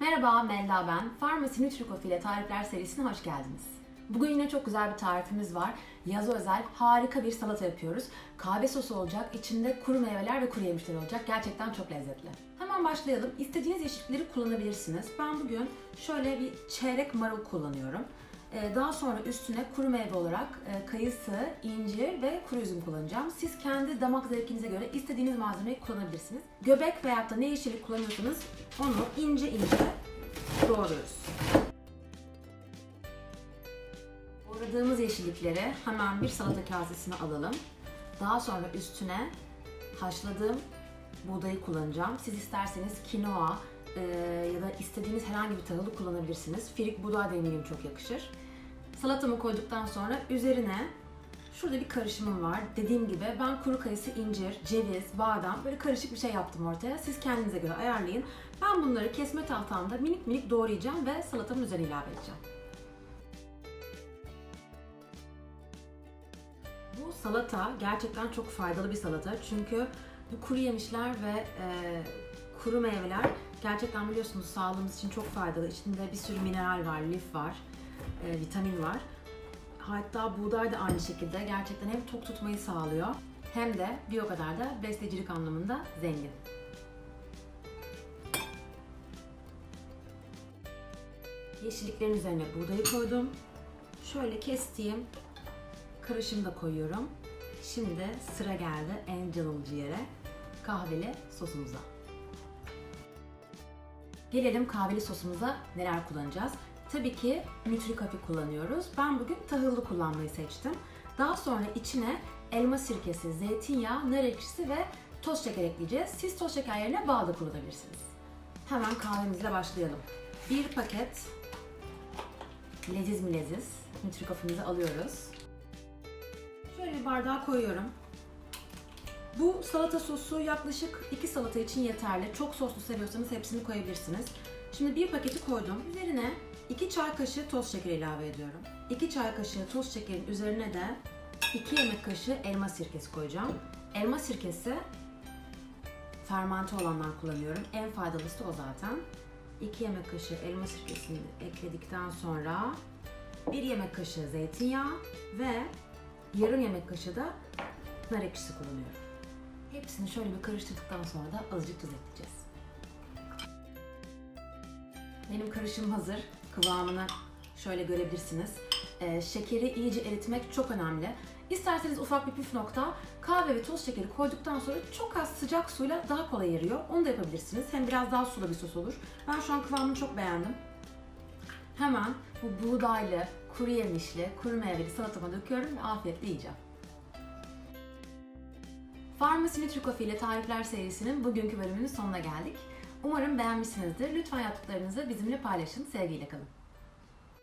Merhaba Melda ben. Pharmacy Nutrikofi ile tarifler serisine hoş geldiniz. Bugün yine çok güzel bir tarifimiz var. Yaza özel harika bir salata yapıyoruz. Kahve sosu olacak, içinde kuru meyveler ve kuru yemişler olacak. Gerçekten çok lezzetli. Hemen başlayalım. İstediğiniz yeşillikleri kullanabilirsiniz. Ben bugün şöyle bir çeyrek marul kullanıyorum. Ee, Daha sonra üstüne kuru meyve olarak e, kayısı, incir ve kuru üzüm kullanacağım. Siz kendi damak zevkinize göre istediğiniz malzemeyi kullanabilirsiniz. Göbek veyahut da ne yeşillik kullanıyorsanız onu ince ince doğruyoruz. Doğradığımız yeşillikleri hemen bir salata kasesine alalım. Daha sonra üstüne haşladığım buğdayı kullanacağım. Siz isterseniz kinoa e, ya da istediğiniz herhangi bir tahılı kullanabilirsiniz. Firik buğday da eminim çok yakışır. Salatamı koyduktan sonra üzerine şurada bir karışımım var. Dediğim gibi ben kuru kayısı, incir, ceviz, badem böyle karışık bir şey yaptım ortaya. Siz kendinize göre ayarlayın. Ben bunları kesme tahtamda minik minik doğrayacağım ve salatamın üzerine ilave edeceğim. Bu salata gerçekten çok faydalı bir salata çünkü bu kuru yemişler ve e, kuru meyveler gerçekten biliyorsunuz sağlığımız için çok faydalı. İçinde bir sürü mineral var, lif var, e, vitamin var. Hatta buğday da aynı şekilde gerçekten hem tok tutmayı sağlıyor hem de bir o kadar da besleyicilik anlamında zengin. Yeşilliklerin üzerine buğdayı koydum. Şöyle kestiğim karışımı da koyuyorum. Şimdi sıra geldi en can alıcı yere. Kahveli sosumuza. Gelelim kahveli sosumuza neler kullanacağız. Tabii ki Nutri-Coffee kullanıyoruz. Ben bugün tahıllı kullanmayı seçtim. Daha sonra içine elma sirkesi, zeytinyağı, nar ekşisi ve toz şeker ekleyeceğiz. Siz toz şeker yerine bal da kullanabilirsiniz. Hemen kahvemizle başlayalım. Bir paket leziz mi leziz Nutri-Coffee'mizi alıyoruz. Şöyle bir bardağa koyuyorum. Bu salata sosu yaklaşık 2 salata için yeterli. Çok soslu seviyorsanız hepsini koyabilirsiniz. Şimdi bir paketi koydum. Üzerine 2 çay kaşığı toz şeker ilave ediyorum. 2 çay kaşığı toz şekerin üzerine de 2 yemek kaşığı elma sirkesi koyacağım. Elma sirkesi fermente olanlar kullanıyorum. En faydalısı o zaten. 2 yemek kaşığı elma sirkesini ekledikten sonra 1 yemek kaşığı zeytinyağı ve yarım yemek kaşığı da nar ekşisi kullanıyorum. Hepsini şöyle bir karıştırdıktan sonra da azıcık tuz ekleyeceğiz. Benim karışım hazır. Kıvamını şöyle görebilirsiniz. Ee, şekeri iyice eritmek çok önemli. İsterseniz ufak bir püf nokta, kahve ve toz şekeri koyduktan sonra çok az sıcak suyla daha kolay eriyor. Onu da yapabilirsiniz. Hem biraz daha sulu bir sos olur. Ben şu an kıvamını çok beğendim. Hemen bu buğdaylı, kuru yemişli, kuru meyveli salatama döküyorum ve afiyetle yiyeceğim. Pharmacy Nutrikofi ile tarifler serisinin bugünkü bölümünün sonuna geldik. Umarım beğenmişsinizdir. Lütfen yaptıklarınızı bizimle paylaşın. Sevgiyle kalın.